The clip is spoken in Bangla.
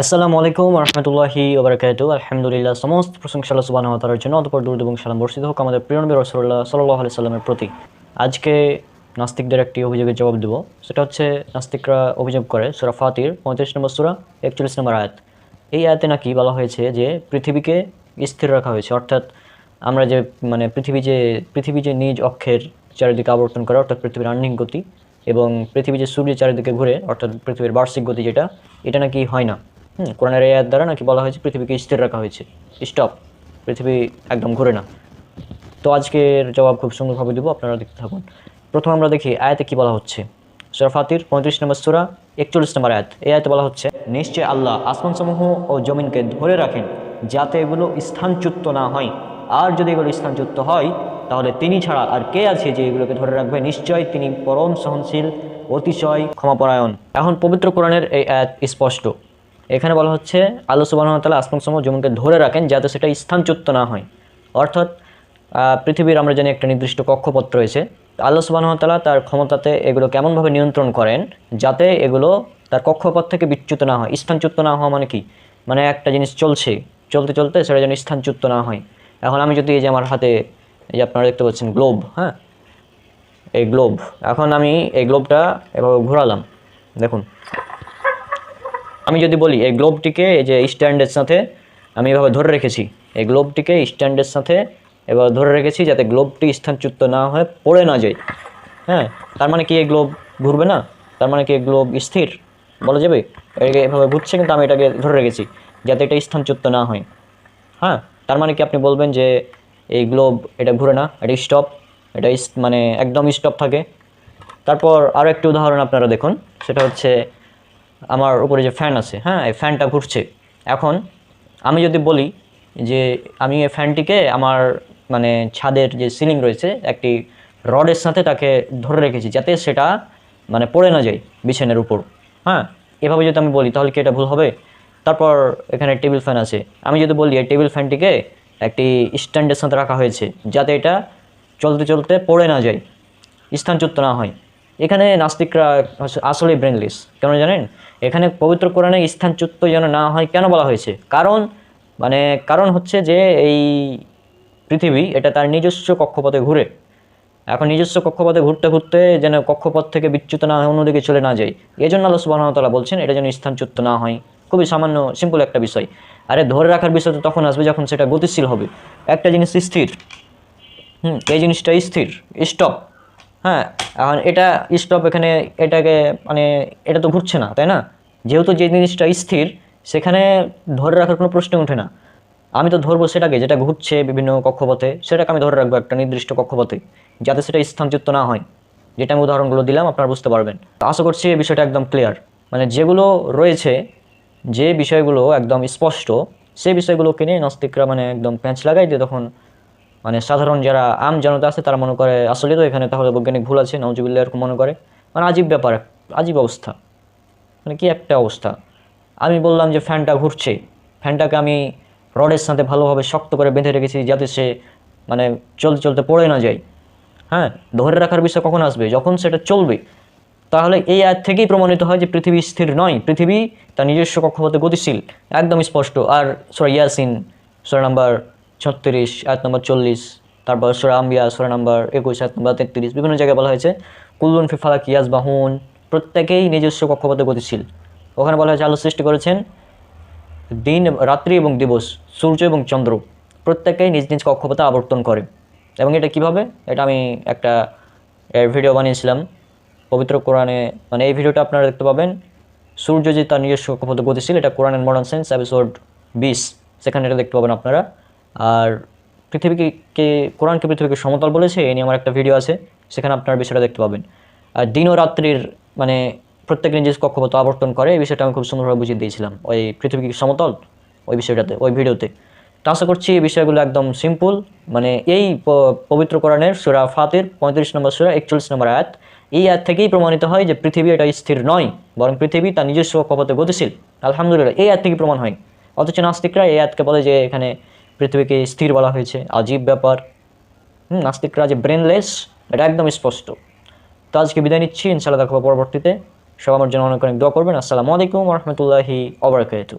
আসসালামু আলাইকুম রহমতুল্লাহি ওবরাকাতু আলহামদুলিল্লাহ, সমস্ত প্রশংসা সুবাহ তালার জন্য অতপর দূর এবং সালাম বর্ষিত হোক আমাদের প্রিয় নবী রসুল্লাহ সাল্লাহ আলি সাল্লামের প্রতি। আজকে নাস্তিকদের একটি অভিযোগের জবাব দেব। সেটা হচ্ছে, নাস্তিকরা অভিযোগ করে সুরা ফাতির, পঁয়ত্রিশ নম্বর সুরা, একচল্লিশ নম্বর আয়াত। এই আয়াতে নাকি বলা হয়েছে যে, পৃথিবীকে স্থির রাখা হয়েছে। অর্থাৎ আমরা যে মানে পৃথিবী যে পৃথিবী যে নিজ অক্ষের চারিদিকে আবর্তন করে, অর্থাৎ পৃথিবীর আহ্নিক গতি এবং পৃথিবী যে সূর্যের চারিদিকে ঘুরে, অর্থাৎ পৃথিবীর বার্ষিক গতি যেটা, এটা নাকি হয় না। হুম, কোরআনের এই দ্বারা নাকি বলা হয়েছে পৃথিবীকে স্থির রাখা হয়েছে। স্টপ, পৃথিবী একদম ঘুরে না। তো আজকের জবাব খুব সুন্দরভাবে দেবো, আপনারা দেখতে থাকুন। প্রথম আমরা দেখি আয়াতে কি বলা হচ্ছে। সুরা ফাতির পঁয়ত্রিশ নম্বর সুরা, একচল্লিশ নম্বর আয়াত। এই আয়াতে বলা হচ্ছে, নিশ্চয় আল্লাহ আসমানসমূহ ও জমিনকে ধরে রাখেন, যাতে এগুলো স্থানচ্যুত না হয়। আর যদি এগুলো স্থানচ্যুত হয়, তাহলে তিনি ছাড়া আর কে আছে যে এগুলোকে ধরে রাখবে? নিশ্চয় তিনি পরম সহনশীল, অতিশয় ক্ষমাপরায়ণ। এখন পবিত্র কোরআনের এই আয়াত স্পষ্ট। এখানে বলা হচ্ছে, আল্লাহ সুবাহ তালা আসমান সমূহ জমিনকে ধরে রাখেন যাতে সেটা স্থানচ্যুত না হয়। অর্থাৎ পৃথিবীর আমরা জানি একটা নির্দিষ্ট কক্ষপথ রয়েছে। আল্লাহ সুবাহতালা তার ক্ষমতাতে এগুলো কেমনভাবে নিয়ন্ত্রণ করেন যাতে এগুলো তার কক্ষপথ থেকে বিচ্যুত না হয়। স্থানচ্যুত না হওয়া মানে কি? মানে একটা জিনিস চলছে, চলতে চলতে সেটা যেন স্থানচ্যুত না হয়। এখন আমি যদি এই যে আমার হাতে, এই যে আপনারা দেখতে পাচ্ছেন গ্লোব হ্যাঁ? এই গ্লোব এখন আমি এই গ্লোবটা এভাবে ঘোরালাম। দেখুন আমি যদি বলি, এই গ্লোবটিকে এই যে স্ট্যান্ডের সাথে আমি এভাবে ধরে রেখেছি, এই গ্লোবটিকে স্ট্যান্ডের সাথে এবার ধরে রেখেছি যাতে গ্লোবটি স্থানচ্যুত না হয়ে, পড়ে না যায়। হ্যাঁ তার মানে কি এই গ্লোব ঘুরবে না? তার মানে কি এই গ্লোব স্থির? বলা যাবে? এভাবে ঘুরছে কিন্তু আমি এটাকে ধরে রেখেছি, যাতে এটা স্থানচ্যুত না হয়। হ্যাঁ তার মানে কি আপনি বলবেন যে এই গ্লোব এটা ঘুরে না, এটা স্টপ এটা মানে একদম স্টপ থাকে? তারপর আরও একটি উদাহরণ আপনারা দেখুন, সেটা হচ্ছে আমার উপরে যে ফ্যান আছে হ্যাঁ এই ফ্যানটা ঘুরছে। এখন আমি যদি বলি যে আমি এই ফ্যানটিকে আমার মানে ছাদের যে সিলিং রয়েছে, একটি রডের সাথে তাকে ধরে রেখেছি, যাতে সেটা মানে পড়ে না যায় বিছানার উপর। হ্যাঁ এভাবে যদি আমি বলি, তাহলে কি এটা ভুল হবে? তারপর এখানে টেবিল ফ্যান আছে। আমি যদি বলি, এই টেবিল ফ্যানটিকে একটি স্ট্যান্ডের সাথে রাখা হয়েছে, যাতে এটা চলতে চলতে পড়ে না যায়, স্থানচ্যুত না হয়। এখানে নাস্তিকরা আসলে ব্রেনলেস কেন জানেন? এখানে পবিত্র কোরআনে স্থানচ্যুত যেন না হয় কেন বলা হয়েছে? কারণ মানে কারণ হচ্ছে যে এই পৃথিবী, এটা তার নিজস্ব কক্ষপথে ঘুরে। এখন নিজস্ব কক্ষপথে ঘুরতে ঘুরতে যেন কক্ষপথ থেকে বিচ্যুত না হয়, অন্যদিকে চলে না যায়। এই জন্য আল্লাহ সুবাহতালা বলছেন, এটা যেন স্থানচ্যুত না হয়। খুবই সামান্য সিম্পল একটা বিষয়। আরে ধরে রাখার বিষয় তো তখন আসবে যখন সেটা গতিশীল হবে। একটা জিনিস স্থির। হুম, এই জিনিসটা স্থির। স্টপ হ্যাঁ এখন এটা স্টপ এখানে এটাকে মানে এটা তো ঘুরছে না, তাই না? যেহেতু যে জিনিসটা স্থির, সেখানে ধরে রাখার কোনো প্রশ্ন ওঠে না। আমি তো ধরবো সেটাকে, যেটা ঘুরছে বিভিন্ন কক্ষপথে, সেটাকে আমি ধরে রাখব একটা নির্দিষ্ট কক্ষপথে, যাতে সেটা স্থানচ্যুত না হয়। যেটা আমি উদাহরণগুলো দিলাম, আপনারা বুঝতে পারবেন। আশা করছি এই বিষয়টা একদম ক্লিয়ার মানে যেগুলো রয়েছে, যে বিষয়গুলো একদম স্পষ্ট, সেই বিষয়গুলোকে নিয়ে নাস্তিকরা মানে একদম প্যাঁচ লাগাই দিয়ে তখন মানে সাধারণ যারা আম জনতা আছে, তারা মনে করে, আসলে তো এখানে তাহলে বৈজ্ঞানিক ভুল আছে নওজুবিল্লা এরকম মনে করে। মানে আজীব ব্যাপার, আজীব অবস্থা। মানে কি একটা অবস্থা। আমি বললাম যে ফ্যানটা ঘুরছে। ফ্যানটাকে আমি রডের সাথে ভালোভাবে শক্ত করে বেঁধে রেখেছি যাতে সে মানে চলতে চলতে পড়ে না যায়। হ্যাঁ ধরে রাখার বিষয় কখন আসবে? যখন সেটা চলবে। তাহলে এই আয় থেকেই প্রমাণিত হয় যে পৃথিবী স্থির নয়। পৃথিবী তার নিজস্ব কক্ষপথে গতিশীল, একদম স্পষ্ট। আর সোরা ইয়াসিন, সোরা নাম্বার ছত্রিশ, আয়াত নম্বর চল্লিশ, তারপর সোরা আম্বিয়া, সোরা নম্বর একুশ, আয়াত নম্বর তেত্রিশ, বিভিন্ন জায়গায় বলা হয়েছে কুল্লুন ফিফালাক ইয়াস বাহুন প্রত্যেকেই নিজস্ব কক্ষপথে গতিশীল। ওখানে বলা হয়েছে আলো সৃষ্টি করেছেন দিন, রাত্রি এবং দিবস, সূর্য এবং চন্দ্র, প্রত্যেকেই নিজ নিজ কক্ষপথে আবর্তন করে। এবং এটা কীভাবে? এটা আমি একটা, এর ভিডিও বানিয়েছিলাম, পবিত্র কোরআনে মানে এই ভিডিওটা আপনারা দেখতে পাবেন। সূর্য যে তার নিজস্ব কক্ষপথে গতিশীল, এটা কোরআন মডার্ন সায়েন্স এপিসোড বিশ, সেখানে এটা দেখতে পাবেন আপনারা। আর পৃথিবীকে কোরআনকে পৃথিবীকে সমতল বলেছে এই নিয়ে আমার একটা ভিডিও আছে, সেখানে আপনারা বিষয়টা দেখতে পাবেন। আর দিন ও রাত্রির মানে প্রত্যেক নিজের কক্ষপথ আবর্তন করে, এই বিষয়টা আমি খুব সুন্দরভাবে বুঝিয়ে দিয়েছিলাম। ওই পৃথিবীকে সমতল, ওই বিষয়টাতে, ওই ভিডিওতে। তো আশা করছি এই বিষয়গুলো একদম সিম্পল মানে এই পবিত্র কোরআনের সুরা ফাতের, পঁয়ত্রিশ নম্বর সুরা, একচল্লিশ নম্বর আয়াত, এই আয়াত থেকেই প্রমাণিত হয় যে পৃথিবী এটা স্থির নয়, বরং পৃথিবী তার নিজস্ব কক্ষপথে গতিশীল। আলহামদুলিল্লাহ, এই আয়াত থেকে প্রমাণ হয়। অথচ নাস্তিকরা এই আয়াতকে বলে যে এখানে পৃথিবীকে স্থির বলা হয়েছে, আজীব ব্যাপার। হুম নাস্তিকরা যে ব্রেনলেস এটা একদম স্পষ্ট। তো আজকে বিদায় নিচ্ছি ইনশাল্লাহ দেখাবো পরবর্তীতে। সব আমার জন্য অনেক অনেক দোয়া করবেন। আসসালামু আলাইকুম রহমতুল্লাহি ওবরাকাতু